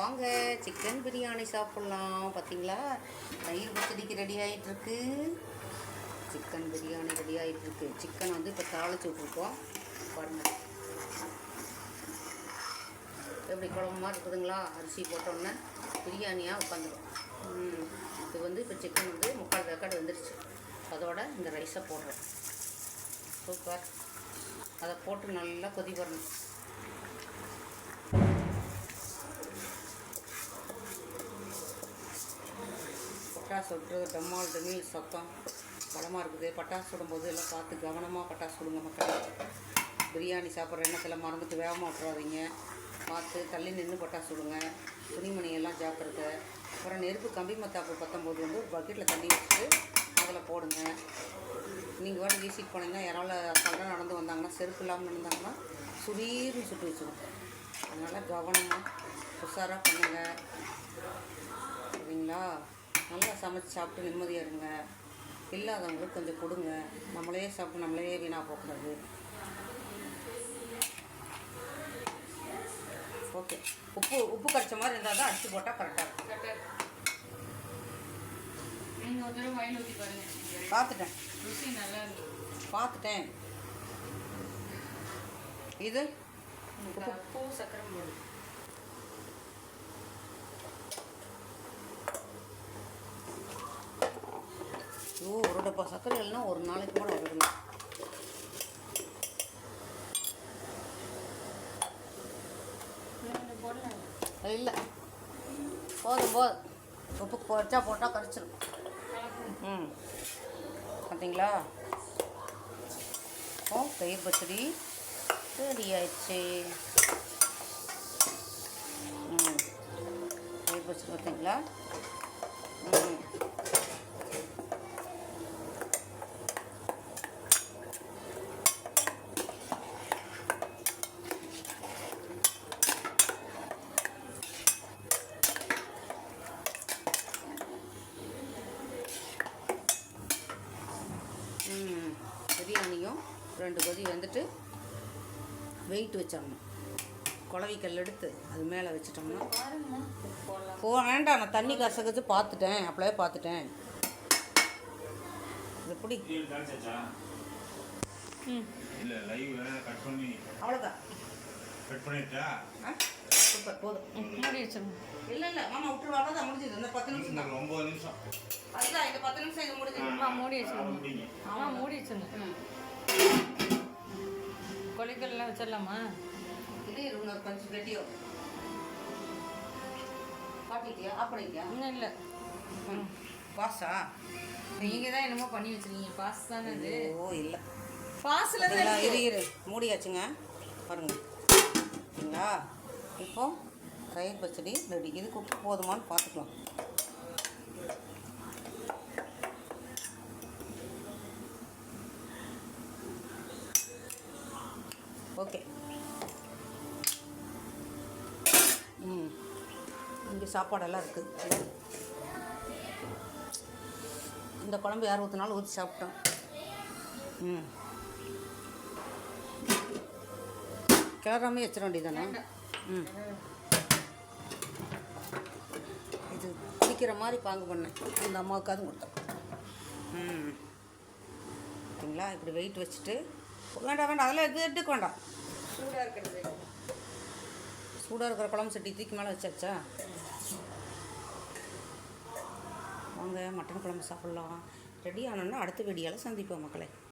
வாங்க. சிக்கன் பிரியாணி சாப்பிட்லாம். பார்த்தீங்களா தயிர் பச்சடிக்கு ரெடி ஆகிட்டுருக்கு சிக்கன் பிரியாணி ரெடி ஆகிட்டுருக்கு சிக்கன் வந்து இப்போ தாளிச்சு விட்ருக்கோம் பாருங்கள் எப்படி குழம்பு மாதிரி இருக்குதுங்களா? அரிசி போட்டோன்னே பிரியாணியாக உட்காந்துடும் இது வந்து இப்போ சிக்கன் வந்து முக்கால் வேக்காடு வந்துருச்சு. அதோட இந்த ரைஸை போடுறேன் சூப்பர் அதை போட்டு நல்லா கொதி வரணும். பட்டாசு விட்டுறது டம்மால் சத்தம் பலமாக இருக்குது. பட்டாசு சுடும்போது எல்லாம் பார்த்து கவனமாக பட்டாசு விடுங்க மக்களே. பிரியாணி சாப்பிட்ற எண்ணத்தில் மறந்துட்டு வேகமாக விட்டுறாதீங்க பார்த்து தள்ளி நின்று பட்டாசு சுடுங்க. துணிமணியெல்லாம் ஜாக்கிரதை. அப்புறம் நெருப்பு கம்பி மத்தாப்பு பத்தம்போது வந்து ஒரு பக்கெட்டில் தண்ணி வச்சுட்டு அதில் போடுங்க. நீங்கள் வாட்டி வீசிட்டு போனீங்கன்னா யாராவது அசால்ட்டாக நடந்து வந்தாங்கன்னா செருப்பு இல்லாமல் நடந்தாங்கன்னா சுரீர்னு சுட்டு வச்சுடும் அதனால் கவனமாக உஷாராக பண்ணுங்கள் சரிங்களா? நல்லா சமைச்சு சாப்பிட்டு நிம்மதியாக இருங்க. இல்லாதவங்களுக்கு கொஞ்சம் கொடுங்க. நம்மளே சாப்பிட்டு நம்மளே வீணாக போகக்கூடாது ஓகே. உப்பு உப்பு கரைச்ச மாதிரி இருந்தால் தான் அடிச்சு போட்டால் கரெக்டாக இருக்கும். நீங்கள் ஒரு தடவை வாயில் ஊற்றி பாருங்க. பார்த்துட்டேன். ருசி நல்லா இருக்கு. பார்த்துட்டேன். இது? உப்பு. பூ சக்கரை போடு ஒரு சர்க்கரை இல்லைன்னா ஒரு நாளைக்கு கூட வருதுங்க இல்லை. போதும் போதும். உப்பு குறைச்சா போட்டால் கரைச்சிரும். ம். பார்த்தீங்களா ஓ தயிர் பச்சடி. ரெடி ஆயிடுச்சு. ம். தயிர் பச்சடி பார்த்தீங்களா ம் ம், பிரியாணியும் ரெண்டு கொதி வந்துட்டு வெயிட் வச்சிடணும் குழவி கல் எடுத்து அது மேலே வச்சிட்டோம்னா. போ வேண்டாம் நான் தண்ணி கசக்குது பார்த்துட்டேன். அப்படியே பார்த்துட்டேன். இது காமிச்சாச்சா ம். இல்லை லைவ் கட் பண்ணி அவ்வளோதான் கட் பண்ணிட்டா ஆ? சூப்பர் போதும். மூடி வச்சிருங்க. இல்லை இல்லை மாமா விட்டுரு அவ்வளோதான் முடிஞ்சது. இந்த பத்து நிமிஷம் தான். இந்த ஒம்பது நிமிஷம் அதுதான் இந்த பத்து நிமிஷம் இது முடிஞ்சது. மூடி வச்சிருங்க. அம்மா மூடி வச்சிருங்க. கொலைக்கல்லாம் வச்சிடலாமா? இது இன்னொரு கொஞ்சம் கட்டியோ? ஆஃப் பண்ணிட்டியா இன்னும் இல்லை. பாஸா நீங்கள் தான் என்னமோ பண்ணி வச்சிருக்கீங்க. பாஸ் தானே இது ஓ இல்லை. பாஸில் தான். இரு இரு மூடியாச்சுங்க. பாருங்க. சரிங்களா? இப்போ தயிர் பச்சடி ரெடி. இதுக்கு உப்பு போதுமான்னு பார்த்துக்கலாம். ஓகே. ம். இங்கே சாப்பாடெல்லாம் இருக்குது இந்த குழம்பு யார் ஊற்றினாலும் ஊற்றி சாப்பிட்டோம். ம். கிளறாமே வச்சிட வேண்டியதானே ம். இது குடிக்கிற மாதிரி பாங்கு பண்ணேன் இந்த அம்மாவுக்காவது கொடுத்தேன் ம். ஓகேங்களா இப்படி வெயிட் வச்சுட்டு வேண்டாம் வேண்டாம் அதெல்லாம் எது எடுக்க வேண்டாம். சூடாக இருக்கிறது. சூடாக இருக்கிற குழம்பு சட்டி தூக்கி மேலே வச்சாச்சா? வாங்க மட்டன் குழம்பு சாப்பிட்லாம். ரெடி ஆனோன்னா அடுத்த வீடியோவில் சந்திப்போம் மக்களே.